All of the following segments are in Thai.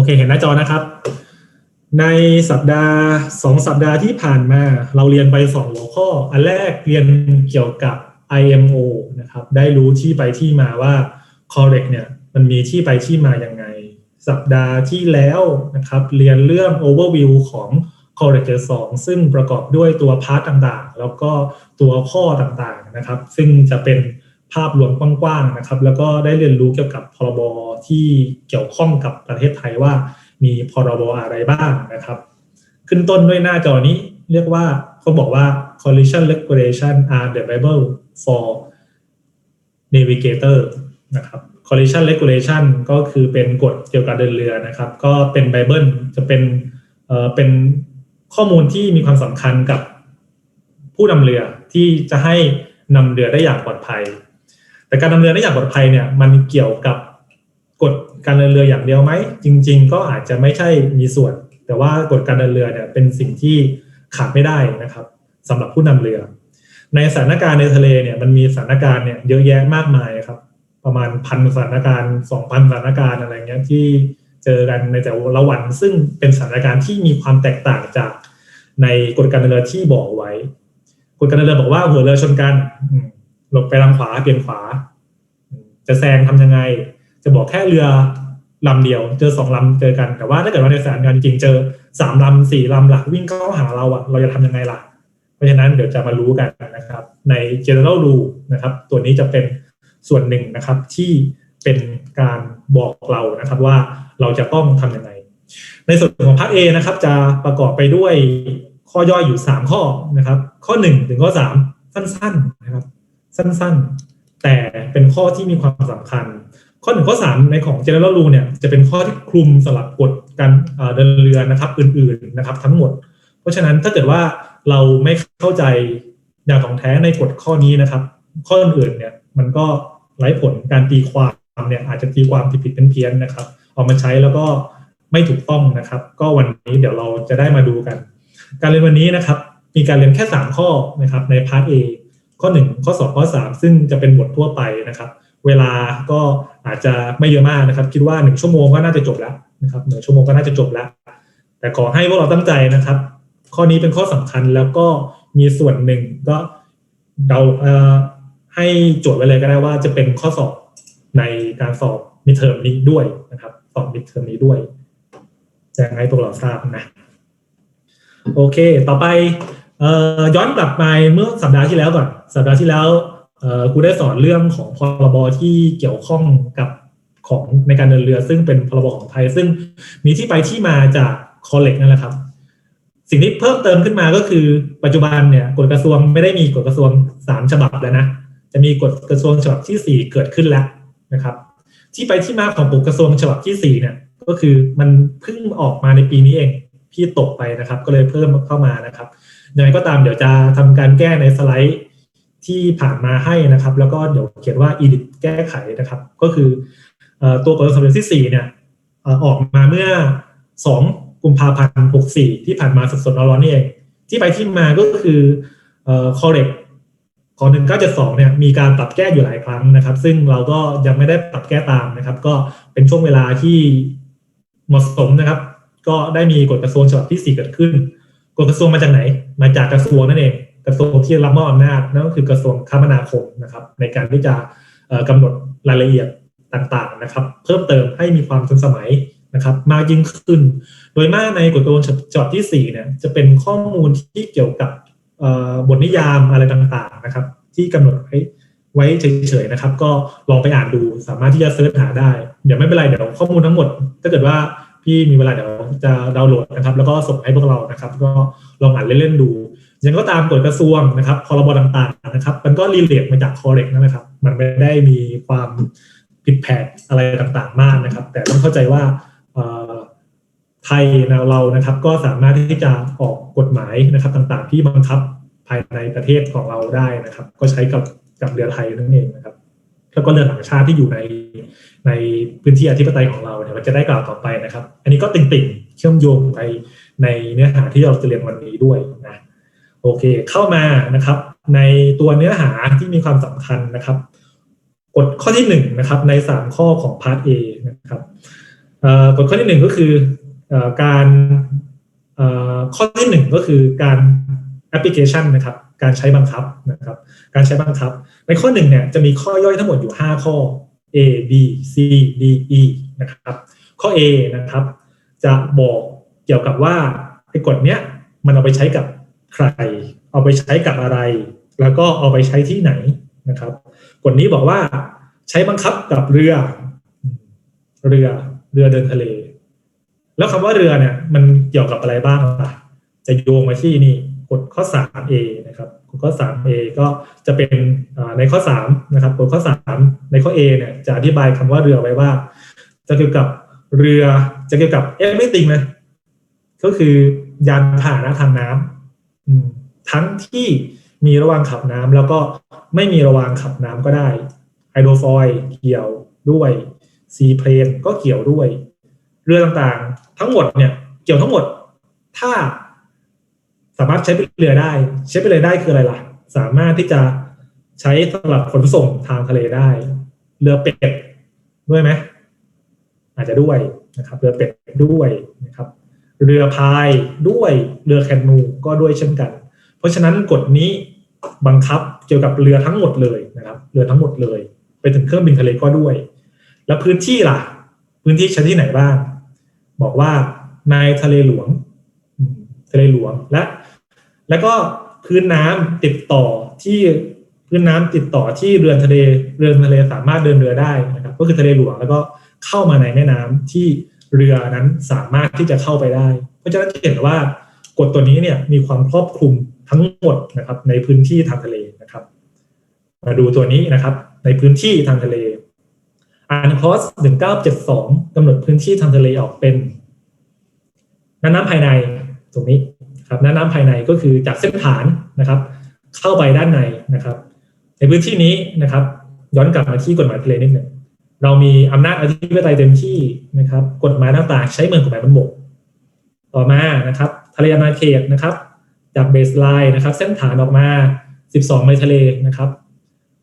อเคเห็นหน้าจอนะครับ ในสัปดาห์สองสัปดาห์ที่ผ่านมา เราเรียนไปสองหัวข้อ อันแรกเรียนเกี่ยวกับ IMO นะครับ ได้รู้ที่ไปที่มาว่า correct เนี่ยมันมีที่ไปที่มาอย่างไง สัปดาห์ที่แล้วนะครับ เรียนเรื่อง overview ของ correct 2ซึ่งประกอบด้วยตัวพาร์ทต่างๆ แล้วก็ตัวข้อต่างๆนะครับ ซึ่งจะเป็น ภาพรวมกว้างๆนะครับ แล้วก็ได้เรียนรู้เกี่ยวกับพรบที่เกี่ยวข้องกับประเทศไทยว่า มีพรบอะไรบ้างนะครับ ขึ้นต้นด้วยหน้าจอนี้เรียกว่าเขาบอกว่า collision regulation are the bible for navigator นะครับ collision regulation ก็คือเป็นกฎเกี่ยวกับเดินเรือนะครับ ก็เป็นไบเบิลจะเป็นเอ่อเป็นข้อมูลที่มีความสำคัญกับผู้นำเรือที่จะให้นำเรือได้อย่างปลอดภัย แต่การนำเรือได้อย่างปลอดภัยเนี่ยมันเกี่ยวกับกฎการเดินเรืออย่างเดียวไหม จริง ๆ ก็อาจจะไม่ใช่มีส่วน แต่ว่ากฎการเดินเรือเนี่ยเป็นสิ่งที่ขาดไม่ได้นะครับสำหรับผู้นำเรือ ในสถานการณ์ในทะเลเนี่ยมันมีสถานการณ์เนี่ยเยอะแยะมากมายครับ ประมาณพันสถานการณ์สองพันสถานการณ์อะไรเงี้ยที่เจอกันในแต่ละวัน ซึ่งเป็นสถานการณ์ที่มีความแตกต่างจากในกฎการเดินเรือที่บอกไว้กฎการเดินเรือบอกว่าหัวเรือชนกันอื หลบไปทางขวาเปลี่ยนขวา จะแซงทำยังไง จะบอกแค่เรือลำเดียว เจอสองลำเจอกันแต่ว่าถ้าเกิดว่าในสถานการณ์จริงเจอสามลำสี่ลำล่ะวิ่งเข้าหาเราอะเราจะทำยังไงล่ะ เพราะฉะนั้นเดี๋ยวจะมารู้กันนะครับ ใน general rule นะครับ ตัวนี้จะเป็นส่วนหนึ่งนะครับที่เป็นการบอกเรานะครับว่าเราจะต้องทำยังไง ในส่วนของพาร์ท A นะครับ จะประกอบไปด้วยข้อย่อยอยู่ 3 ข้อนะครับ ข้อ 1 ถึงข้อ 3 สั้นๆนะครับ สั้นๆ แต่เป็นข้อที่มีความสำคัญ ข้อหนึ่งข้อสามในของ general rule เนี่ยจะเป็นข้อที่คลุมสลับกฎการเอ่อเดินเรือนะครับอื่นๆนะครับ ทั้งหมด เพราะฉะนั้นถ้าเกิดว่าเราไม่เข้าใจอย่างของแท้ในกฎข้อนี้นะครับ ข้ออื่นๆเนี่ยมันก็ไร้ผลการตีความเนี่ยอาจจะตีความผิดๆเพี้ยนๆนะครับเอามาใช้แล้วก็ไม่ถูกต้องนะครับ ก็วันนี้เดี๋ยวเราจะได้มาดูกัน การเรียนวันนี้นะครับ มีการเรียนแค่ 3 ข้อนะครับในพาร์ท A ข้อ 1 ข้อ 2 ข้อ 3 ซึ่งจะเป็นบททั่วไปนะครับ เวลาก็อาจจะไม่เยอะมากนะครับ คิดว่า 1 ชั่วโมงก็น่าจะจบแล้วนะครับหนึ่งชั่วโมงก็น่าจะจบแล้ว แต่ขอให้พวกเราตั้งใจนะครับ ข้อนี้เป็นข้อสำคัญแล้วก็มีส่วนหนึ่งก็เดาเให้โจทย์ไว้เลยก็ได้ว่าจะเป็นข้อสอบในการสอบมิเทอมนี้ด้วยนะครับ สอบมิเทอมนี้ด้วยจะให้พวกเราทราบนะ โอเค ต่อไปออย้อนกลับไปเมื่อสัปดาห์ที่แล้วก่อน สัปดาห์ที่แล้วเอ่อครูได้สอนเรื่องของพรบที่เกี่ยวข้องกับของในการเดินเรือ ซึ่งเป็นพรบของไทย ซึ่งมีที่ไปที่มาจากคอลเลกนั่นแหละครับ สิ่งที่เพิ่มเติมขึ้นมาก็คือ ปัจจุบันเนี่ยกฎกระทรวงไม่ได้มีกฎกระทรวงสามฉบับแล้วนะจะมีกฎกระทรวงฉบับที่สี่เกิดขึ้นแล้วนะครับ ที่ไปที่มาของกฎกระทรวงฉบับที่สี่เนี่ยก็คือมันเพิ่งออกมาในปีนี้เองพี่ตกไปนะครับ ก็เลยเพิ่มเข้ามานะครับยังไงก็ตามเดี๋ยวจะทำการแก้ในสไลด์ ที่ผ่านมาให้นะครับ แล้วก็เดี๋ยวเขียนว่า edit แก้ไขนะครับ ก็คือตัวกฎกระทรวงที่สี่เนี่ยออกมาเมื่อสองกุมภาพันธ์ 64 ที่ผ่านมาสดๆร้อนๆนี่เอง ที่ไปที่มาก็คือเอ่อ correct ของ 1972 เนี่ยมีการปรับแก้อยู่หลายครั้งนะครับ ซึ่งเราก็ยังไม่ได้ปรับแก้ตามนะครับ ก็เป็นช่วงเวลาที่เหมาะสมนะครับ ก็ได้มีกฎกระทรวงฉบับที่ 4 เกิดขึ้นกฎกระทรวงมาจากไหน มาจากกระทรวงนั่นเอง กระทรวงที่รับมอบอำนาจนั่นก็คือกระทรวงคมนาคมนะครับ ในการที่จะเอ่อกำหนดรายละเอียดต่างๆนะครับ เพิ่มเติมให้มีความทันสมัยนะครับ มากยิ่งขึ้น โดยมากในกฎกระทรวงฉบับที่4เนี่ยจะเป็นข้อมูลที่เกี่ยวกับบทนิยามอะไรต่างๆนะครับ ที่กำหนดไว้ไว้เฉยๆนะครับ ก็ลองไปอ่านดูสามารถที่จะเสิร์ชหาได้ เดี๋ยวไม่เป็นไรเดี๋ยวข้อมูลทั้งหมด ถ้าเกิดว่าพี่มีเวลาเดี๋ยวจะดาวน์โหลดนะครับ แล้วก็ส่งให้พวกเรานะครับ ก็ลองอ่านเล่นๆดู ยังก็ตามกฎกระทรวงนะครับพรบต่างๆนะครับ มันก็รีเลทมาจากคอเรกนั่นแหละครับ มันไม่ได้มีความผิดแผกอะไรต่างๆ มากนะครับ แต่ต้องเข้าใจว่าไทยเรานะครับ ก็สามารถที่จะออกกฎหมายนะครับ ต่างๆ ที่บังคับภายในประเทศของเราได้นะครับ ก็ใช้กับกับเรือไทยนั่นเองนะครับ แล้วก็เรือต่างชาติที่อยู่ในในพื้นที่อธิปไตยของเราเนี่ยเราจะได้กล่าวต่อไปนะครับ อันนี้ก็ติ่งๆ เชื่อมโยงไปในเนื้อหาที่เราจะเรียนวันนี้ด้วยนะ โอเค เข้ามานะครับ ในตัวเนื้อหาที่มีความสำคัญนะครับกฎข้อที่หนึ่งนะครับในสามข้อของพาร์ท A นะครับกฎข้อที่หนึ่งก็คืออการข้อที่หนึ่งก็คือการแอปพลิเคชันนะครับ การใช้บังคับนะครับ การใช้บังคับ ในข้อหนึ่งเนี่ยจะมีข้อย่อยทั้งหมดอยู่ 5 ข้อ A B C D E นะครับ ข้อ A นะครับ จะบอกเกี่ยวกับว่าไอ้กฎเนี้ยมันเอาไปใช้กับ ใคร เอาไปใช้กับอะไร แล้วก็เอาไปใช้ที่ไหนนะครับกฎนี้บอกว่าใช้บังคับกับเรือ เรือเรือเดินทะเล แล้วคำว่าเรือเนี่ย มันเกี่ยวกับอะไรบ้างล่ะจะโยงมาที่นี่กฎข้อ 3A นะครับกฎข้อ 3A ก็จะเป็นในข้อ3นะครับกฎข้อ 3 ในข้อ A เนี่ยจะอธิบายคำว่าเรือไว้ว่า จะเกี่ยวกับเรือจะเกี่ยวกับ everything เลยก็คือยานพาหนะทางน้ำ ทั้งที่มีระวางขับน้ำแล้วก็ไม่มีระวางขับน้ำก็ได้ไฮโดรฟอยเกี่ยวด้วยซีเพลนก็เกี่ยวด้วย เรือต่างๆ ทั้งหมดเนี่ยเกี่ยวทั้งหมด ถ้าสามารถใช้เป็นเรือได้ ใช้เป็นเรือได้คืออะไรล่ะ สามารถที่จะใช้สำหรับขนส่งทางทะเลได้ เรือเป็ดด้วยไหมอาจจะด้วยนะครับ เรือเป็ดด้วย เรือพายด้วยเรือแคนูก็ด้วยเช่นกัน เพราะฉะนั้นกฎนี้บังคับเกี่ยวกับเรือทั้งหมดเลยนะครับ เรือทั้งหมดเลย ไปถึงเครื่องบินทะเลก็ด้วย แล้วพื้นที่ล่ะ พื้นที่ใช้ที่ไหนบ้าง บอกว่าในทะเลหลวงทะเลหลวงและ แล้วก็พื้นน้ำติดต่อที่พื้นน้ำติดต่อที่เรือนทะเลเรือนทะเลสามารถเดินเรือได้นะครับ ก็คือทะเลหลวงแล้วก็เข้ามาในแม่น้ำที่ เรือนั้นสามารถที่จะเข้าไปได้ เพราะฉะนั้นจะเห็นว่ากฎตัวนี้เนี่ยมีความครอบคลุมทั้งหมดนะครับในพื้นที่ทางทะเลนะครับ มาดูตัวนี้นะครับ ในพื้นที่ทางทะเลอันคอส1972กำหนดพื้นที่ทางทะเลออกเป็นน้ำน้ำภายในตรงนี้ครับน้ำน้ำภายในก็คือจากเส้นฐานนะครับ เข้าไปด้านในนะครับ ในพื้นที่นี้นะครับ ย้อนกลับมาที่กฎหมายทะเลนิดหนึ่ง เรามีอำนาจอธิปไตยเต็มที่นะครับ กฎหมายต่างๆ ใช้เมืองกฎหมายบนบกต่อมานะครับทะเลอาณาเขตนะครับ จากเบสไลน์นะครับ เส้นฐานออกมา 12 ไมล์ทะเลนะครับ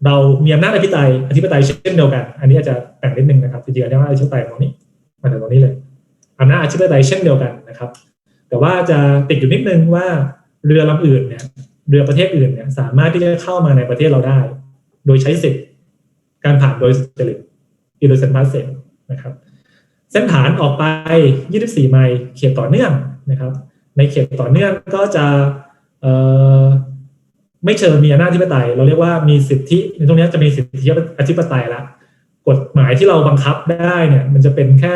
เรามีอำนาจอธิปไตยอธิปไตยเช่นเดียวกัน อันนี้อาจจะแบ่งนิดนึงนะครับจริงๆอำนาจอธิปไตยตรงนี้มาถึงตรงนี้เลยอำนาจอธิปไตยเช่นเดียวกันนะครับ แต่ว่าจะติดอยู่นิดนึงว่าเรือลำอื่นเนี่ยเรือประเทศอื่นเนี่ยสามารถที่จะเข้ามาในประเทศเราได้ โดยใช้สิทธิ์การผ่านโดยสุจริติโดเซนพาสเซนะครับ เส้นฐานออกไป 24 ไมล์เขตต่อเนื่องนะครับ ในเขตต่อเนื่องก็จะไม่เชิญมีอำนาจอธิปไตย เราเรียกว่ามีสิทธิในตรงนี้จะมีสิทธิอธิปไตยละกฎหมายที่เราบังคับได้เนี่ยมันจะเป็นแค่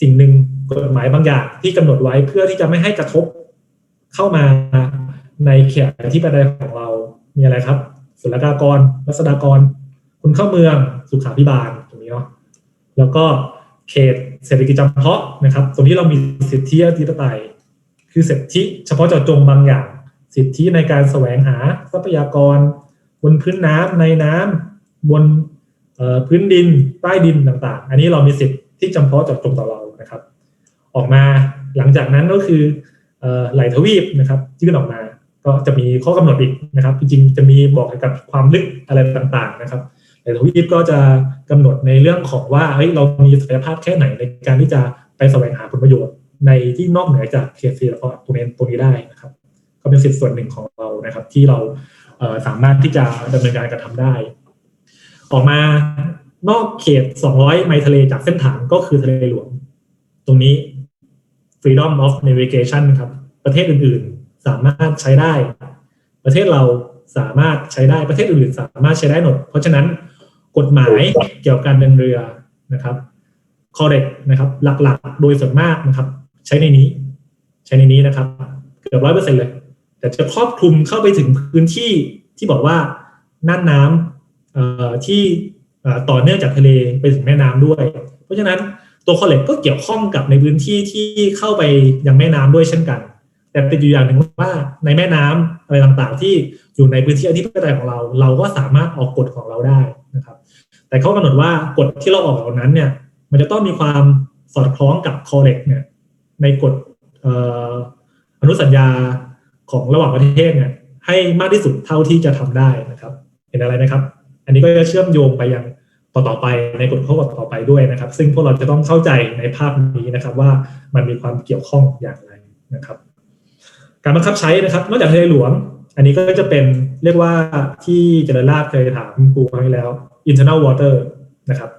สิ่งหนึ่งกฎหมายบางอย่างที่กำหนดไว้เพื่อที่จะไม่ให้กระทบเข้ามาในเขตอธิปไตยของเรา มีอะไรครับศุลกากร รัษฎากร คุณเข้าเมือง สุขาพิบาลตรงนี้เนาะ แล้วก็เขตเศรษฐกิจจำเพาะนะครับ ตรงนี้เรามีสิทธิอธิปไตย คือสิทธิเฉพาะเจาะจงบางอย่าง สิทธิในการแสวงหาทรัพยากร บนพื้นน้ำในน้ำบนพื้นดินใต้ดินต่างๆ อันนี้เรามีสิทธิที่จำเพาะเจาะจงต่อเรานะครับ ออกมาหลังจากนั้นก็คือไหลทวีปนะครับที่นออกมาก็จะมีข้อกำหนดอีกนะครับ จริงๆจะมีบอกเกี่ยวกับความลึกอะไรต่างๆนะครับ แต่ทวีปก็จะกำหนดในเรื่องของว่าเฮ้ยเรามีศักยภาพแค่ไหนในการที่จะไปแสวงหาผลประโยชน์ ในที่นอกเหนือจากเขตเศรษฐตรงนี้ตรงนี้ได้นะครับ ก็เป็นสิทธิส่วนหนึ่งของเรานะครับ ที่เราสามารถที่จะดำเนินการกระทำได้ ออกมานอกเขต 200 ไมล์ทะเลจากเส้นฐานก็คือทะเลหลวง ตรงนี้ freedom of navigation ครับ ประเทศอื่นๆ สามารถใช้ได้ ประเทศเราสามารถใช้ได้ประเทศอื่นๆ สามารถใช้ได้หมด เพราะฉะนั้น กฎหมายเกี่ยวกับการเดินเรือนะครับ correct นะครับหลักๆ โดยส่วนมากนะครับ ใช้ในนี้ ใช้ในนี้นะครับ เกือบร้อยเปอร์เซ็นต์เลย แต่จะครอบคลุมเข้าไปถึงพื้นที่ที่บอกว่าน่านน้ำที่ต่อเนื่องจากทะเลไปถึงแม่น้ำด้วย เพราะฉะนั้นตัวคอเลกก็เกี่ยวข้องกับในพื้นที่ที่เข้าไปยังแม่น้ำด้วยเช่นกัน แต่ติดอยู่อย่างหนึ่งว่าในแม่น้ำอะไรต่างๆ ที่อยู่ในพื้นที่อธิปไตยของเรา เราก็สามารถออกกฎของเราได้ แต่เขากำหนดว่ากฎที่เราออกเหล่านั้นเนี่ย มันจะต้องมีความสอดคล้องกับคอเลกเนี่ยในกฎอนุสัญญาของระหว่างประเทศเนี่ยให้มากที่สุดเท่าที่จะทำได้นะครับ เห็นอะไรนะครับ อันนี้ก็จะเชื่อมโยงไปยังต่อๆไปในกฎข้อต่อไปด้วยนะครับ ซึ่งพวกเราจะต้องเข้าใจในภาพนี้นะครับ ว่ามันมีความเกี่ยวข้องอย่างไรนะครับ การบังคับใช้นะครับ นอกจากทะเลหลวง อันนี้ก็จะเป็นเรียกว่าที่เจริญราชเคยถามครูครั้งที่แล้ว internal water นะครับ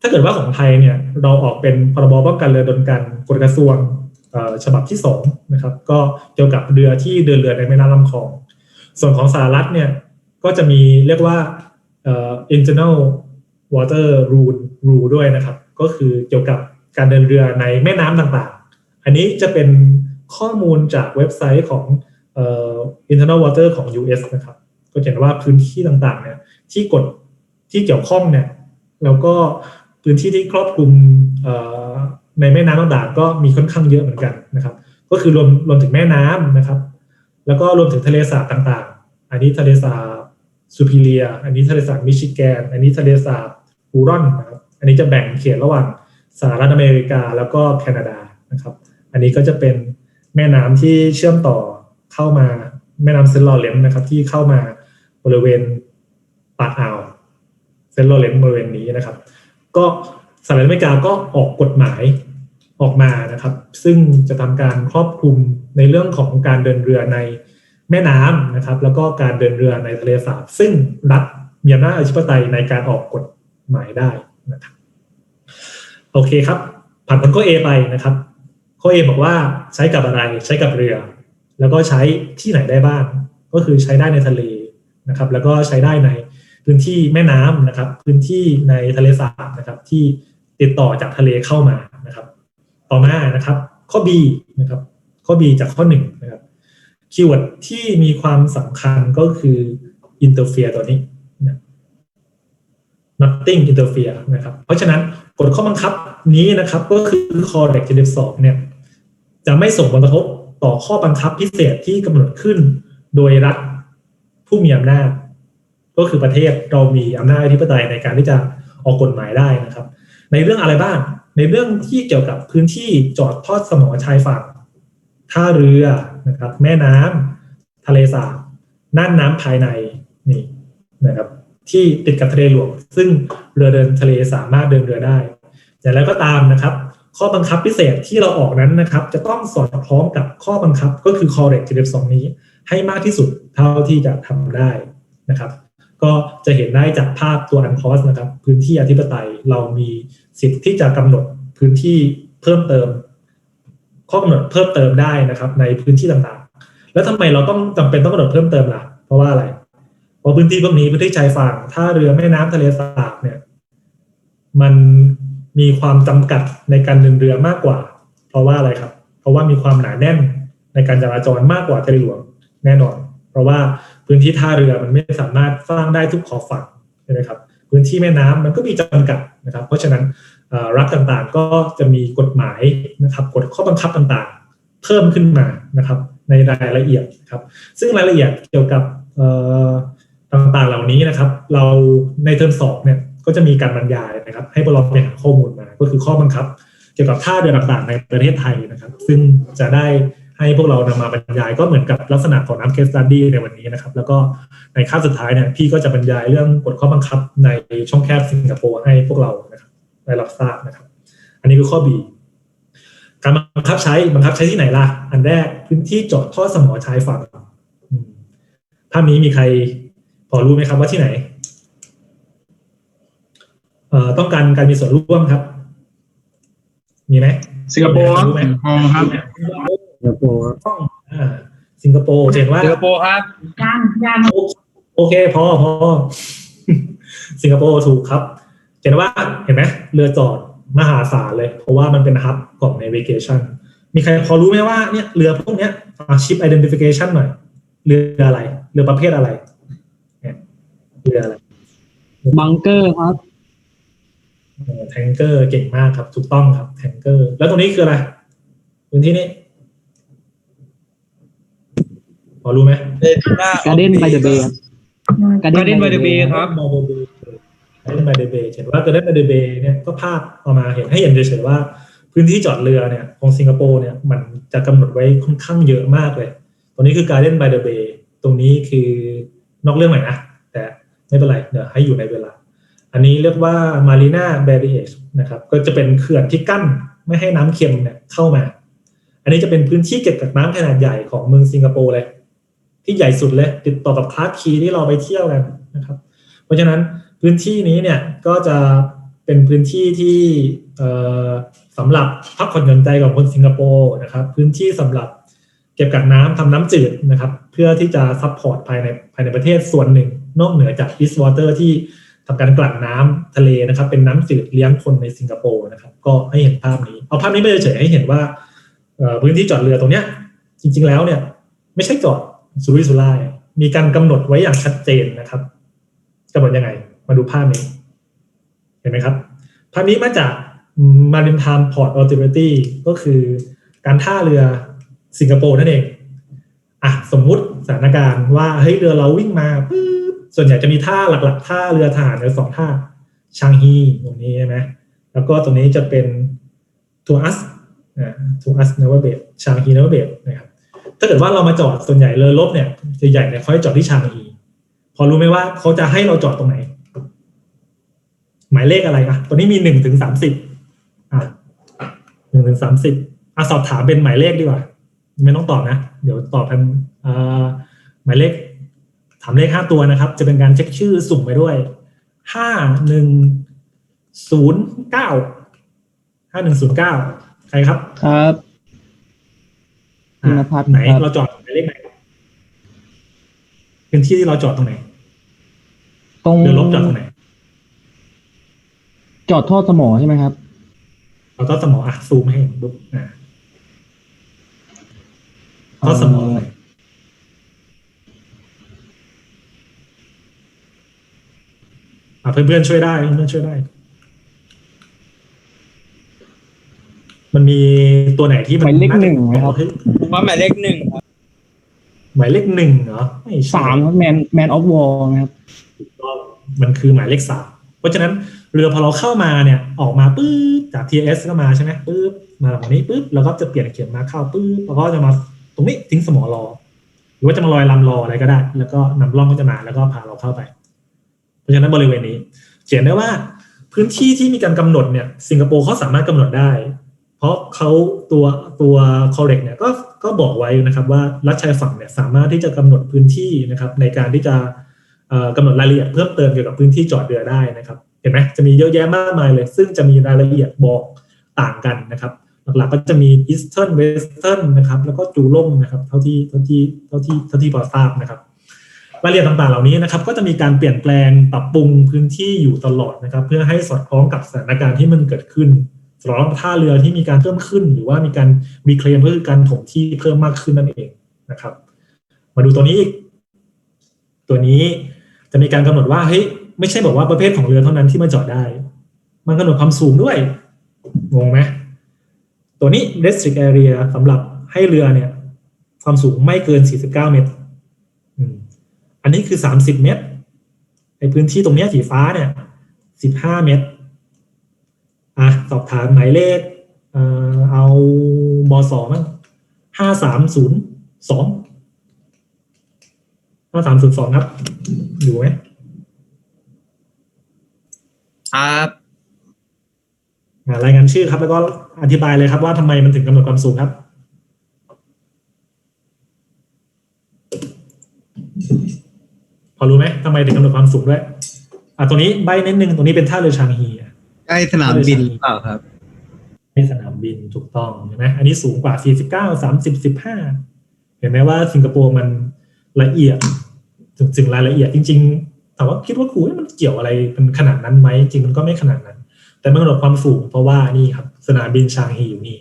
ถ้าเกิดว่าของไทยเนี่ยเราออกเป็นพรบป้องกันเรือดนกันกฎกระทรวงฉบับที่สองนะครับก็เกี่ยวกับเรือที่เดินเรือในแม่น้ำลำคลอง ส่วนของสหรัฐเนี่ยก็จะมีเรียกว่า internal water rule rule ด้วยนะครับ ก็คือเกี่ยวกับการเดินเรือในแม่น้ำต่างๆ อันนี้จะเป็นข้อมูลจากเว็บไซต์ของ internal water ของ US นะครับ ก็เห็นว่าพื้นที่ต่างๆเนี่ยที่กฎ ที่เกี่ยวข้องเนี่ยแล้วก็พื้นที่ที่ครอบคลุมในแม่น้ำต่างๆก็มีค่อนข้างเยอะเหมือนกันนะครับ ก็คือรวมรวมถึงแม่น้ำนะครับ แล้วก็รวมถึงทะเลสาบต่างๆ อันนี้ทะเลสาบซูพิเลีย อันนี้ทะเลสาบมิชิแกน อันนี้ทะเลสาบฮูรอนนะครับอันนี้จะแบ่งเขตระหว่างสหรัฐอเมริกาแล้วก็แคนาดานะครับ อันนี้ก็จะเป็นแม่น้ำที่เชื่อมต่อเข้ามาแม่น้ำเซนต์ลอเรนซ์นะครับ ที่เข้ามาบริเวณปากอ่าว เซนต์ลเรนซ์บริเวณนี้นะครับ ก็สหรัฐอเมริกาก็ออกกฎหมายออกมานะครับ ซึ่งจะทำการครอบคลุมในเรื่องของการเดินเรือในแม่น้ำนะครับ แล้วก็การเดินเรือในทะเลสาบซึ่งรัฐมีอำนาจอธิปไตยในการออกกฎหมายได้นะครับ โอเคครับ ผ่านผลข้อ A ไปนะครับ ข้อ A บอกว่าใช้กับอะไรใช้กับเรือ แล้วก็ใช้ที่ไหนได้บ้างก็คือใช้ได้ในทะเลนะครับ แล้วก็ใช้ได้ใน พื้นที่แม่น้ำนะครับ พื้นที่ในทะเลสาบนะครับ ที่ติดต่อจากทะเลเข้ามานะครับ ต่อมานะครับ ข้อ B นะครับ ข้อ B จากข้อ1นะครับคีย์เวิร์ดที่มีความสำคัญก็คือ interfere ตัวนี้นะ nothing interfere นะครับ เพราะฉะนั้นกฎข้อบังคับนี้นะครับก็คือ correct 72เนี่ยจะไม่ส่งผลกระทบต่อข้อบังคับพิเศษที่กำหนดขึ้น โดยรัฐผู้มีอำนาจ ก็คือประเทศเรามีอำนาจอธิปไตยในการที่จะออกกฎหมายได้นะครับ ในเรื่องอะไรบ้าง ในเรื่องที่เกี่ยวกับพื้นที่จอดทอดสมอชายฝั่งท่าเรือนะครับ แม่น้ำทะเลสาบน่านน้ำภายในนี่นะครับ ที่ติดกับทะเลหลวง ซึ่งเรือเดินทะเลสามารถเดินเรือได้อย่างไรก็ตามนะครับ ข้อบังคับพิเศษที่เราออกนั้นนะครับ จะต้องสอดคล้องกับข้อบังคับก็คือ correct 72นี้ ให้มากที่สุดเท่าที่จะทำได้นะครับ ก็จะเห็นได้จากภาพตัวอันคอสนะครับ พื้นที่อธิปไตยเรามีสิทธิ์ที่จะกำหนดพื้นที่เพิ่มเติม ข้อกำหนดเพิ่มเติมได้นะครับ ในพื้นที่ต่างๆ แล้วทำไมเราต้องจำเป็นต้องกำหนดเพิ่มเติมล่ะ เพราะว่าอะไร เพราะพื้นที่พวกนี้พื้นที่ชายฝั่งท่าเรือแม่น้ำทะเลสาบเนี่ย มันมีความจำกัดในการเดินเรือมากกว่า เพราะว่าอะไรครับ เพราะว่ามีความหนาแน่นในการจราจรมากกว่าทะเลหลวงแน่นอน เพราะว่า พื้นที่ท่าเรือมันไม่สามารถสร้างได้ทุกขอบฝั่งใช่ไหมครับพื้นที่แม่น้ำมันก็มีจำกัดนะครับ เพราะฉะนั้นรัฐต่างๆก็จะมีกฎหมายนะครับกฎข้อบังคับต่างๆ เพิ่มขึ้นมานะครับ ในรายละเอียดครับ ซึ่งรายละเอียดเกี่ยวกับต่างๆเหล่านี้นะครับ เราในเทอมสองเนี่ยก็จะมีการบรรยายนะครับ ให้พวกเราไปหาข้อมูลมา ก็คือข้อบังคับ เกี่ยวกับท่าเรือต่างๆ ในประเทศไทยนะครับ ซึ่งจะได้ ให้พวกเรานำมาบรรยายก็เหมือนกับลักษณะของน้ำเคสตัดดี้ในวันนี้นะครับ แล้วก็ในคาบสุดท้ายเนี่ยพี่ก็จะบรรยายเรื่องกฎข้อบังคับในช่องแคบสิงคโปร์ให้พวกเรานะครับได้รับทราบนะครับ อันนี้คือข้อ B การบังคับใช้บังคับใช้ที่ไหนล่ะ อันแรกพื้นที่จอดท่อสมอชายฝั่งภาพนี้มีใครพอรู้ไหมครับว่าที่ไหนเอ่อต้องการการมีส่วนร่วมครับ มีไหมสิงคโปร์ครับ รู้ไหมอ๋อครับสิงคโปร์ต้องอ่าสิงคโปร์เห็นว่าสิงคโปร์ครับยังยังโอเคพอพอสิงคโปร์ถูกครับ เห็นว่าเห็นไหมเรือจอดมหาศาลเลย เพราะว่ามันเป็นฮับของ navigation มีใครพอรู้ไหมว่าเนี่ยเรือพวกเนี้ยชิป identification หน่อย เรืออะไร เรือประเภทอะไรเนี่ยเรืออะไรบังเกอร์ครับแทงเกอร์เก่งมากครับ ถูกต้องครับแทงเกอร์ แล้วตรงนี้คืออะไรพื้นที่นี้ พ อรู้ไหมการ์เด้นบายเดอะเบย์ Garden by the Bay ครับการ์เด้นบายเดเบย์เห็นว่าการ์เด้นบายเดเบย์เนี่ยก็ภาพเออกมาเห็นให้เห็นเฉยๆว่า พื้นที่จอดเรือเนี่ยของสิงคโปร์เนี่ยมันจะกำหนดไว้ค่อนข้างเยอะมากเลย ตรงนี้คือการ์เด้นบายเดเบย์ตรงนี้คือนอกเรื่องหน่อยนะ แต่ไม่เป็นไรเดี๋ยวให้อยู่ในเวลา อันนี้เรียกว่า Marina Barrage นะครับก็จะเป็นเขื่อนที่กั้นไม่ให้น้ำเค็มเนี่ยเข้ามา อันนี้จะเป็นพื้นที่เก็บกักน้ำขนาดใหญ่ของเมืองสิงคโปร์เลย ที่ใหญ่สุดเลย ติดต่อกับคลาสคีที่เราไปเที่ยวกันนะครับ เพราะฉะนั้นพื้นที่นี้เนี่ยก็จะเป็นพื้นที่ที่สำหรับพักผ่อนหย่อนใจของคนสิงคโปร์นะครับ พื้นที่สำหรับเก็บกักน้ำทำน้ำจืดนะครับ เพื่อที่จะซัพพอร์ตภายในภายในประเทศส่วนหนึ่ง นอกเหนือจาก East Water ที่ทำการกลั่นน้ำทะเลนะครับ เป็นน้ำจืดเลี้ยงคนในสิงคโปร์นะครับ ก็ให้เห็นภาพนี้ เอาภาพนี้ไม่เฉยให้เห็นว่าพื้นที่จอดเรือตรงเนี้ยจริง ๆ แล้วเนี่ย ไม่ใช่จอด สุรุ่ยสุร่ายมีการกำหนดไว้อย่างชัดเจนนะครับกำหนดยังไง มาดูภาพนี้ เห็นไหมครับ ภาพนี้มาจาก Maritime Port Authority ก็คือการท่าเรือสิงคโปร์นั่นเองอะสมมุติสถานการณ์ว่าเฮ้ยเรือเราวิ่งมาปึ๊บส่วนใหญ่จะมีท่าหลัก ๆ ท่าเรือทหารเรือสองท่าชางฮีตรงนี้ใช่ไหมแล้วก็ตรงนี้จะเป็นทัวอัสนะทัวอัสเนวเบดชางฮีเนวเบดนะครับ ถ้าเกิดว่าเรามาจอดส่วนใหญ่เรือรบเนี่ยใหญ่ๆเนี่ยเขาจะจอดที่ชางฮีพอรู้ไหมว่าเขาจะให้เราจอดตรงไหน หมายเลขอะไรอะตัวนี้มีหนึ่งถึงสามสิบอะหนึ่งถึงสามสิบอะสอบถามเป็นหมายเลขดีกว่า ไม่ต้องตอบนะ เดี๋ยวตอบกันอ่าหมายเลข ถามเลขห้าตัวนะครับ จะเป็นการเช็คชื่อสุ่มไปด้วยห้าหนึ่งศูนย์เก้าห้าหนึ่งศูนย์เก้าใครครับ ครับ อะนภัทรไหนครับเราจอดหมายเลขไหนพื้นที่ที่เราจอดตรงไหน ตรงเรือรบจอดตรงไหน จอดทอดสมอใช่ไหมครับเราต้องสมออะซูมให้เห็นบุ๊กอ่าทอดสมอตรงไหนอะเพื่อนๆช่วยได้เพื่อนๆช่วยได้ มันมีตัวไหนที่มันหมายเลขาจะหนึ่งไหมครับเฮ้ยผมว่าหมายเลขหนึ่งครับหมายเลขหนึ่งเหรอไม่ใช่สามครับแมนแมนออฟวอลนะครับก็มันคือหมายเลขสามเพราะฉะนั้นเรือพอเราเข้ามาเนี่ย ออกมาปุ๊บจาก TS ก็มาใช่ไหมปุ๊บมาตรงนี้ปุ๊บแล้วก็จะเปลี่ยนเข็มมาเข้าปุ๊บแล้วก็จะมาตรงนี้ทิ้งสมอรอ หรือว่าจะมาลอยลำรออะไรก็ได้ แล้วก็นำร่องก็จะมาแล้วก็พาเราเข้าไป เพราะฉะนั้นบริเวณนี้เขียนได้ว่าพื้นที่ที่มีการกำหนดเนี่ยสิงคโปร์เขาสามารถกำหนดได้ เพราะเขาตัวตัวคอเรกเนี่ยก็ก็บอกไว้นะครับว่ารัฐชายฝั่งเนี่ยสามารถที่จะกำหนดพื้นที่นะครับในการที่จะเอ่อกำหนดรายละเอียดเพิ่มเติมเกี่ยวกับพื้นที่จอดเรือได้นะครับ เห็นไหมจะมีเยอะแยะมากมายเลย ซึ่งจะมีรายละเอียดบอกต่างกันนะครับหลักๆก็จะมี Eastern Western นะครับแล้วก็จูล่มนะครับเท่าที่เท่าที่เท่าที่เท่าที่พอทราบนะครับรายละเอียดต่างๆเหล่านี้นะครับ ก็จะมีการเปลี่ยนแปลงปรับปรุงพื้นที่อยู่ตลอดนะครับ เพื่อให้สอดคล้องกับสถานการณ์ที่มันเกิดขึ้น สำหรับท่าเรือที่มีการเพิ่มขึ้น หรือว่ามีการรีเคลมก็คือการถมที่เพิ่มมากขึ้นนั่นเองนะครับ มาดูตัวนี้อีก ตัวนี้จะมีการกำหนดว่าเฮ้ยไม่ใช่บอกว่าประเภทของเรือเท่านั้นที่มาจอดได้ มันกำหนดความสูงด้วยงงไหมตัวนี้ restrict area สำหรับให้เรือเนี่ย ความสูงไม่เกิน 49 เมตรอันนี้คือ 30 เมตรในพื้นที่ตรงนี้สีฟ้าเนี่ย 15 เมตร อะสอบถามหมายเลขเอ่อเอาบสมั้งห้าสามศูนย์สองห้าสามศูนย์สองครับ อยู่ไหมครับอ่ารายงานชื่อครับ แล้วก็อธิบายเลยครับว่าทำไมมันถึงกำหนดความสูงครับพอรู้ไหมทำไมถึงกำหนดความสูงด้วยอะตรงนี้ใบนิดนึงตรงนี้เป็นท่าเรือชางฮีอะ ใกล้สนามบินหรือเปล่าครับให้สนามบินถูกต้องเห็นไหมอันนี้สูงกว่า 49 30 15 เห็นไหมว่าสิงคโปร์มันละเอียดถึงถึงรายละเอียดจริงๆถามว่าคิดว่าครูมันเกี่ยวอะไรเป็นขนาดนั้นไหมจริงมันก็ไม่ขนาดนั้น แต่มันกำหนดความสูงเพราะว่านี่ครับสนามบินชางฮีอยู่นี่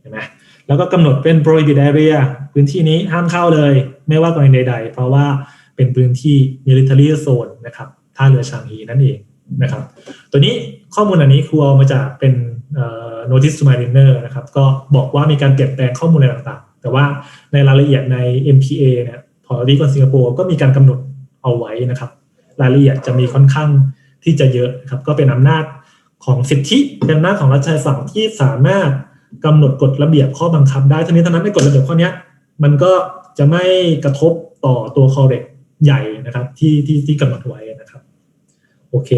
เห็นไหมแล้วก็กำหนดเป็น prohibit area พื้นที่นี้ห้ามเข้าเลย ไม่ว่ากรณีใด ๆ เพราะว่าเป็นพื้นที่ military zone นะครับท่าเรือชางฮีนั่นเอง นะครับ ตัวนี้ข้อมูลอันนี้ครูเอามาจากเป็น notice to mariner นะครับ ก็บอกว่ามีการเปลี่ยนแปลงข้อมูลอะไรต่างๆ แต่ว่าในรายละเอียดใน MPA เนี่ยพอที่กนสิงคโปร์ก็มีการกำหนดเอาไว้นะครับ รายละเอียดจะมีค่อนข้างที่จะเยอะครับ ก็เป็นอำนาจของสิทธิเป็นอำนาจของรัฐชายฝั่งที่สามารถกำหนดกฎระเบียบข้อบังคับได้ทั้งนี้ทั้งนั้นในกฎระเบียบข้อนี้มันก็จะไม่กระทบต่อตัวคอเรกใหญ่นะครับที่ที่ที่กำหนดไว้ โอเค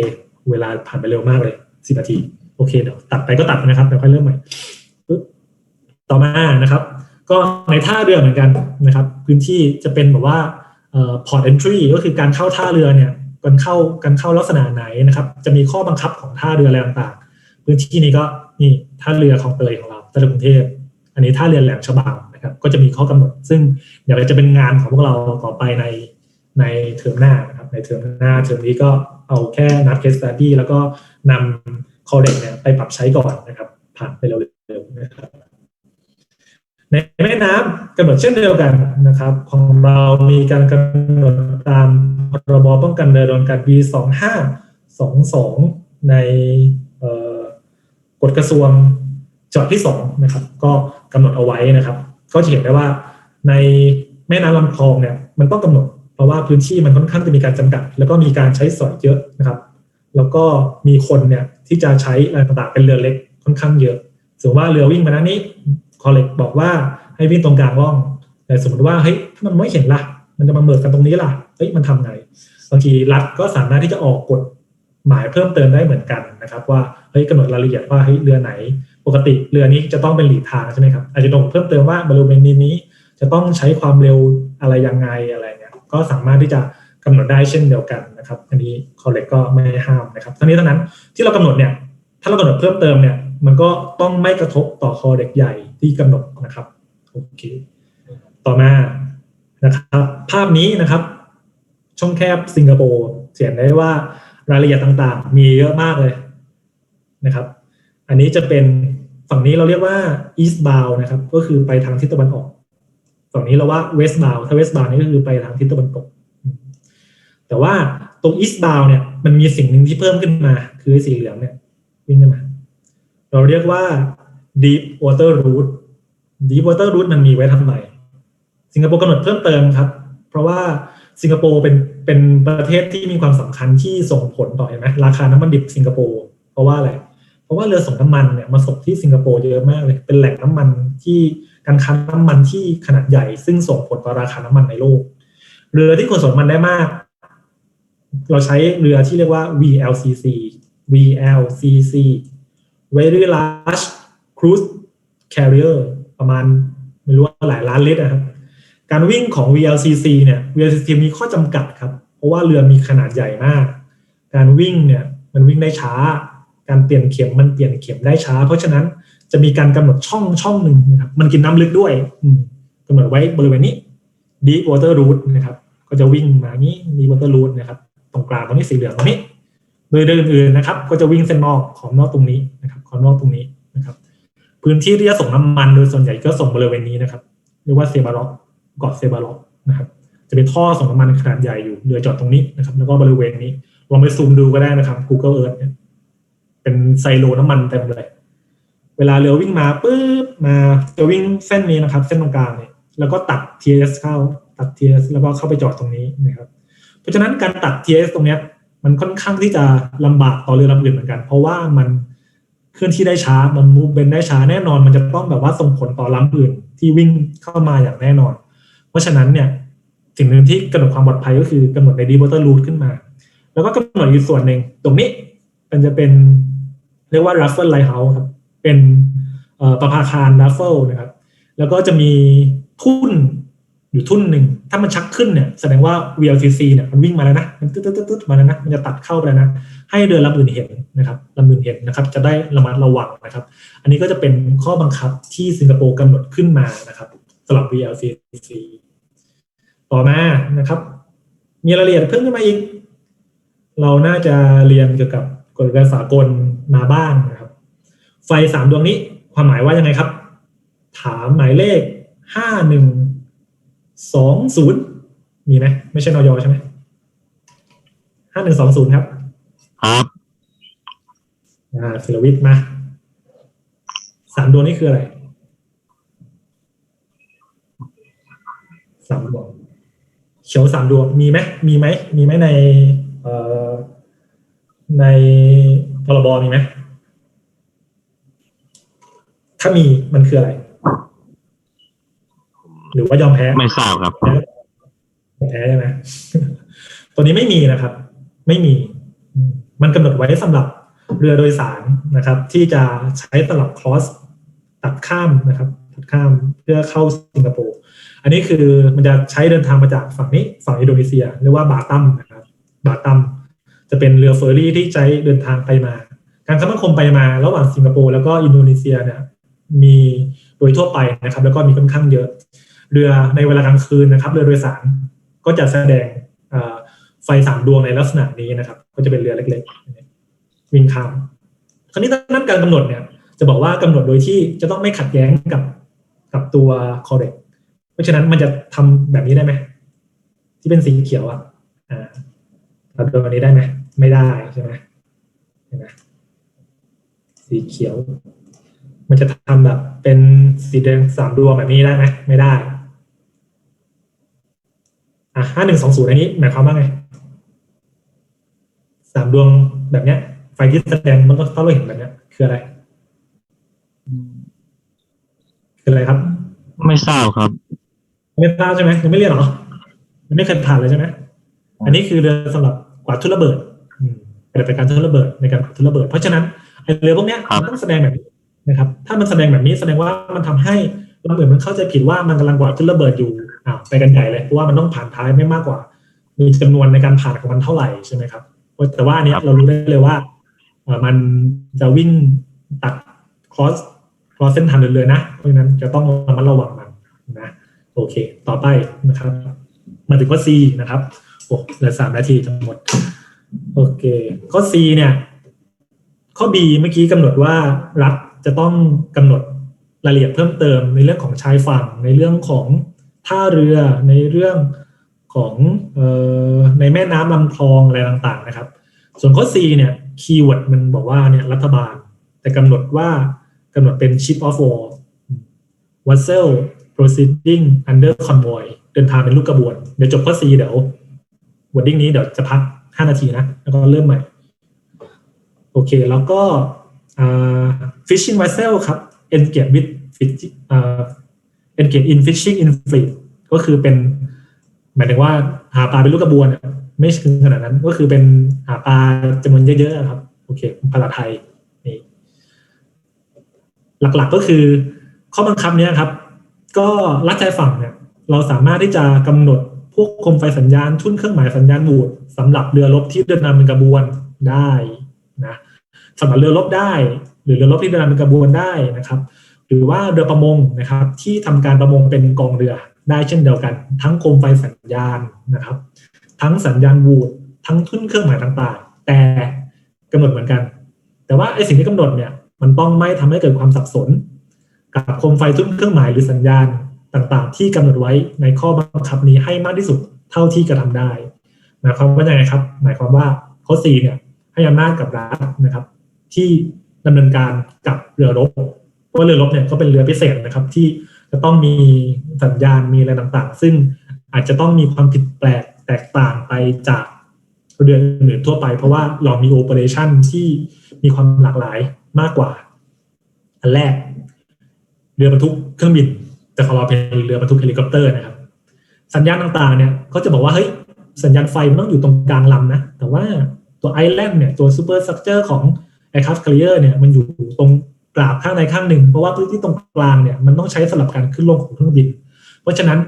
เวลาผ่านไปเร็วมากเลยสิบนาที โอเคเดี๋ยวตัดไปก็ตัดนะครับเดี๋ยวค่อยเริ่มใหม่ปึ๊บต่อมานะครับ ก็ในท่าเรือเหมือนกันนะครับ พื้นที่จะเป็นแบบว่าเอ่อ port entry ก็คือการเข้าท่าเรือเนี่ยการเข้าการเข้าลักษณะไหนนะครับ จะมีข้อบังคับของท่าเรืออะไรต่างๆ พื้นที่นี้ก็นี่ท่าเรือของเตยของเราท่าเรือกรุงเทพอันนี้ท่าเรือแหลมฉบังนะครับ ก็จะมีข้อกำหนด ซึ่งเดี๋ยวจะเป็นงานของพวกเราต่อไปในในเทอมหน้านะครับ ในเทอมหน้าเทอมนี้ก็เอาแค่นัด case study แล้วก็นำคอเด็กเนี่ยไปปรับใช้ก่อนนะครับ ผ่านไปเร็วๆนะครับในแม่น้ำกำหนดเช่นเดียวกันนะครับ ของเรามีการกำหนดตามพรบป้องกันเรือโดนการปี2522 ในเอ่อกฎกระทรวงฉบับที่2นะครับ ก็กำหนดเอาไว้นะครับ ก็จะเห็นได้ว่าในแม่น้ำลำคลองเนี่ยมันต้องกำหนด ราะว่าพื้นที่มันค่อนข้างจะมีการจำกัด แล้วก็มีการใช้สอยเยอะนะครับ แล้วก็มีคนเนี่ยที่จะใช้อะไรต่างๆเป็นเรือเล็กค่อนข้างเยอะสมมติว่าเรือวิ่งมาด้านนี้คอเล็กบอกว่าให้วิ่งตรงกลางร่อง แต่สมมติว่าเฮ้ยถ้ามันไม่เห็นล่ะ มันจะมาเบิดกันตรงนี้ล่ะเฮ้ยมันทำไงบางทีรัฐก็สามารถที่จะออกกฎหมายเพิ่มเติมได้เหมือนกันนะครับว่าเฮ้ยกำหนดรายละเอียดว่าเฮ้ยเรือไหน ปกติเรือนี้จะต้องเป็นหลีกทางใช่ไหมครับอาจจะต้องเพิ่มเติมว่าบริเวณนี้จะต้องใช้ความเร็วอะไรยังไงอะไร ก็สามารถที่จะกำหนดได้เช่นเดียวกันนะครับ อันนี้คอเลกก็ไม่ห้ามนะครับทั้งนี้ทั้งนั้นที่เรากำหนดเนี่ยถ้าเรากำหนดเพิ่มเติมเนี่ยมันก็ต้องไม่กระทบต่อคอเด็กใหญ่ที่กำหนดนะครับโอเคต่อมานะครับ ภาพนี้นะครับ ช่องแคบสิงคโปร์เสียนได้ว่ารายละเอียดต่างๆ มีเยอะมากเลยนะครับ อันนี้จะเป็นฝั่งนี้เราเรียกว่า east bound นะครับ ก็คือไปทางทิศตะวันออก ฝั่งนี้เราว่า west bound ถ้า west bound นี่ก็คือไปทางทิศตะวันตก แต่ว่าตรง east bound เนี่ยมันมีสิ่งหนึ่งที่เพิ่มขึ้นมา คือสีเหลืองเนี่ยวิ่งขึ้นมา เราเรียกว่า deep water route deep water route มันมีไว้ทำไมสิงคโปร์กำหนดเพิ่มเติมครับ เพราะว่าสิงคโปร์เป็นเป็นประเทศที่มีความสำคัญที่ส่งผลต่อเห็นไหมราคาน้ำมันดิบสิงคโปร์เพราะว่าอะไรเพราะว่าเรือส่งน้ำมันเนี่ยมาส่งที่สิงคโปร์เยอะมากเลย เป็นแหล่งน้ำมันที่ การค้าน้ำมันที่ขนาดใหญ่ ซึ่งส่งผลต่อราคาน้ำมันในโลก เรือที่ขนส่งน้ำมันได้มาก เราใช้เรือที่เรียกว่า VLCC VLCC Very Large Cruise Carrier ประมาณไม่รู้ว่าหลายล้านลิตรนะครับ การวิ่งของ VLCC เนี่ย VLCC มีข้อจำกัดครับ เพราะว่าเรือมีขนาดใหญ่มาก การวิ่งเนี่ยมันวิ่งได้ช้า การเปลี่ยนเข็มมันเปลี่ยนเข็มได้ช้า เพราะฉะนั้น จะมีการกำหนดช่องช่องหนึ่งนะครับ มันกินน้ำลึกด้วยอืมกำหนดไว้บริเวณนี้ Deep Water Route นะครับ ก็จะวิ่งมานี้ Deep Water Route นะครับ ตรงกลางตรงนี้สีเหลืองตรงนี้ โดยเรืออื่นนะครับ ก็จะวิ่งเส้นนอกของนอกตรงนี้นะครับของนอกตรงนี้นะครับ พื้นที่ที่จะส่งน้ำมันโดยส่วนใหญ่ก็ส่งบริเวณนี้นะครับเรียกว่าเซบาร็อกเกาะเซบาร็อกนะครับ จะเป็นท่อส่งน้ำมันขนาดใหญ่อยู่เรือจอดตรงนี้นะครับ แล้วก็บริเวณนี้ลองไปซูมดูก็ได้นะครับ Google Earth เนี่ยเป็นไซโลน้ำมันเต็มเลย เวลาเรือวิ่งมาปุ๊บมาจะวิ่งเส้นนี้นะครับ เส้นตรงกลางเนี่ยแล้วก็ตัด TS เข้าตัด TS แล้วก็เข้าไปจอดตรงนี้นะครับ เพราะฉะนั้นการตัด TS ตรงเนี้ยมันค่อนข้างที่จะลำบากต่อเรือลำอื่นเหมือนกัน เพราะว่ามันเคลื่อนที่ได้ช้ามันมูฟเบนได้ช้าแน่นอน มันจะต้องแบบว่าส่งผลต่อลำอื่นที่วิ่งเข้ามาอย่างแน่นอน เพราะฉะนั้นเนี่ยสิ่งหนึ่งที่กำหนดความปลอดภัยก็คือกำหนดในดี w วเตอร์รูทขึ้นมา แล้วก็กำหนดอีกส่วนหนึ่งตรงนี้มันจะเป็นเรียกว่า Raffle Lighthouse ครับ เป็นประภาคาร Raffle นะครับ แล้วก็จะมีทุ่นอยู่ทุ่นหนึ่ง ถ้ามันชักขึ้นเนี่ยแสดงว่า VLCC เนี่ยมันวิ่งมาแล้วนะ มันตึ๊ดตึ๊ดตึ๊ดมาแล้วนะ มันจะตัดเข้าไปแล้วนะ ให้เรือลำอื่นเห็นนะครับลำอื่นเห็นนะครับ จะได้ระมัดระวังนะครับ อันนี้ก็จะเป็นข้อบังคับที่สิงคโปร์กำหนดขึ้นมานะครับสำหรับ VLCC ต่อมานะครับ มีรายละเอียดเพิ่มขึ้นมาอีก เราน่าจะเรียนเกี่ยวกับกฎการสากลมาบ้างนะครับ ไฟสามดวงนี้ ความหมายว่ายังไงครับ ถามหมายเลขห้าหนึ่งสองศูนย์มีไหมไม่ใช่นอยใช่ไหมห้าหนึ่งสองศูนย์ครับ ครับอ่าศิลวิทย์มาสามดวงนี้คืออะไรสามดวงเขียวสามดวงมีไหมมีไหมมีไหมใน เอ่อในพรบมีไหม ถ้ามีมันคืออะไร หรือว่ายอมแพ้ไม่ทราบครับแพ้ใช่ไหมตัวนี้ไม่มีนะครับ ไม่มีอืมมันกำหนดไว้สำหรับเรือโดยสารนะครับ ที่จะใช้สำหรับครอสตัดข้ามนะครับตัดข้ามเพื่อเข้าสิงคโปร์อันนี้คือมันจะใช้เดินทางมาจากฝั่งนี้ฝั่งอินโดนีเซียเรียกว่าบาตัมนะครับบาตัมจะเป็นเรือเฟอร์รี่ที่ใช้เดินทางไปมา การคมนาคมไปมาระหว่างสิงคโปร์แล้วก็อินโดนีเซียเนี่ย มีโดยทั่วไปนะครับ แล้วก็มีค่อนข้างเยอะ เรือในเวลากลางคืนนะครับ เรือโดยสารก็จะแสดงไฟสามดวงในลักษณะนี้นะครับ ก็จะเป็นเรือเล็กๆวิ่งข้ามคราวนี้นั่นการกำหนดเนี่ย จะบอกว่ากำหนดโดยที่จะต้องไม่ขัดแย้งกับกับตัวคอเรกเพราะฉะนั้นมันจะทำแบบนี้ได้ไหมที่เป็นสีเขียวอะอ่าทำแบบนี้ได้ไหมไม่ได้ใช่ไหมเห็นไหมสีเขียว มันจะทำแบบเป็นสีแดงสามดวงแบบนี้ได้ไหมไม่ได้ อะห้าหนึ่งสองศูนย์อันนี้หมายความว่าไงสามดวงแบบเนี้ย ไฟที่แสดงมันก็ต้องเราเห็นแบบเนี้ย คืออะไร คืออะไรครับ ไม่ทราบครับ ไม่ทราบใช่ไหมยังไม่เรียนเหรอยังไม่เคยผ่านเลยใช่ไหมอันนี้คือเรือสำหรับกวาดทุนระเบิดอืมปฏิบัติการทุนระเบิดในการกวาดทุนระเบิด เพราะฉะนั้นไอเรือพวกเนี้ยครับมันต้องแสดงแบบนี้ นะครับ ถ้ามันแสดงแบบนี้แสดงว่ามันทำให้ลำอื่นมันเข้าใจผิดว่ามันกำลังกวาดทุนระเบิดอยู่อ่าไปกันใหญ่เลยเพราะว่ามันต้องผ่านท้ายไม่มากกว่า มีจำนวนในการผ่านของมันเท่าไหร่ใช่ไหมครับเพราะแต่ว่าอันเนี้ยเรารู้ได้เลยว่าเอ่อมันจะวิ่งตัดคอสคอสเส้นทางเดินเรือนะ เพราะฉะนั้นจะต้องระมัดระวังมันนะโอเค ต่อไปนะครับ มาถึงข้อ C นะครับโอ้เหลือสามนาทีจะหมด โอเค ข้อ C เนี่ย ข้อ B เมื่อกี้กำหนดว่ารัฐ จะต้องกำหนดรายละเอียดเพิ่มเติมในเรื่องของชายฝั่งในเรื่องของท่าเรือในเรื่องของออในแม่น้ำลำคลองอะไรต่างๆนะครับ ส่วนข้อ C เนี่ยคีย์เวิร์ดมันบอกว่าเนี่ยรัฐบาล แต่กำหนดว่ากำหนดเป็น ship of war vessel proceeding under convoy เดินทางเป็นลูกกระบวน เดี๋ยวจบข้อ C เดี๋ยว wording นี้เดี๋ยวจะพัก 5 นาทีนะ แล้วก็เริ่มใหม่ โอเค แล้วก็ fishing vessel ครับ engage with fish- อ่า engage in fishing in fleet ก็คือเป็น หมายถึงว่าหาปลาเป็นลูกกระบวน ไม่ถึงขนาดนั้น ก็คือเป็นหาปลาจำนวนเยอะๆครับ โอเคภาษาไทยนี่หลักๆก็คือ ข้อบังคับเนี้ยครับ ก็รัฐชายฝั่งเนี่ย เราสามารถที่จะกำหนดพวกโคมไฟสัญญาณ ทุ่นเครื่องหมายสัญญาณบูดสำหรับเรือรบที่เดินนำเป็นกระบวนได้ สำหรับเรือรบได้ หรือเรือรบที่เดินเป็นกระบวนได้นะครับ หรือว่าเรือประมงนะครับที่ทำการประมงเป็นกองเรือได้เช่นเดียวกัน ทั้งโคมไฟสัญญาณนะครับ ทั้งสัญญาณวูดทั้งทุ่นเครื่องหมายต่างๆ แต่กำหนดเหมือนกัน แต่ว่าไอ้สิ่งที่กำหนดเนี่ยมันต้องไม่ทำให้เกิดความสับสน กับโคมไฟทุ่นเครื่องหมายหรือสัญญาณต่างๆ ที่กำหนดไว้ในข้อบังคับนี้ให้มากที่สุดเท่าที่กระทำได้หมายความว่าอยังไงครับ หมายความว่าข้อ4เนี่ยให้อำนาจกับรัฐนะครับ ที่ดำเนินการกับเรือรบเพราะเรือรบเนี่ยก็เป็นเรือพิเศษนะครับ ที่จะต้องมีสัญญาณมีอะไรต่างๆ ซึ่งอาจจะต้องมีความผิดแปลกแตกต่างไปจากเรืออื่นทั่วไป เพราะว่าเรามีโอเปอเรชั่นที่มีความหลากหลายมากกว่า อันแรก เรือบรรทุกเครื่องบินแต่ของเราเป็นเรือบรรทุกเฮลิคอปเตอร์นะครับ สัญญาณต่างๆ เนี่ยเขาจะบอกว่าเฮ้ยสัญญาณไฟมันต้องอยู่ตรงกลางลำนะ แต่ว่าตัวไอแลนด์เนี่ยตัวซูเปอร์สตรัคเจอร์ของ aircraft carrier เนี่ยมันอยู่ตรงกราบข้างใดข้างหนึ่ง เพราะว่าพื้นที่ตรงกลางเนี่ยมันต้องใช้สำหรับการขึ้นลงของเครื่องบิน เพราะฉะนั้น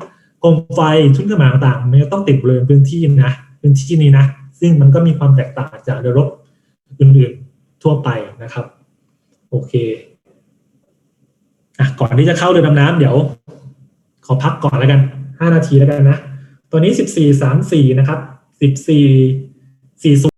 โคมไฟทุ่นเครื่องหมายต่างๆมันจะต้องติดบริเวณพื้นที่นะพื้นที่นี้นะ ซึ่งมันก็มีความแตกต่างจากเรือรบอื่นๆทั่วไปนะครับ โอเคอะก่อนที่จะเข้าเรือดำน้ำเดี๋ยว ขอพักก่อนแล้วกันห้านาทีแล้วกันนะ ตัวนี้สิบสี่สามสี่นะครับสิบสี่สี่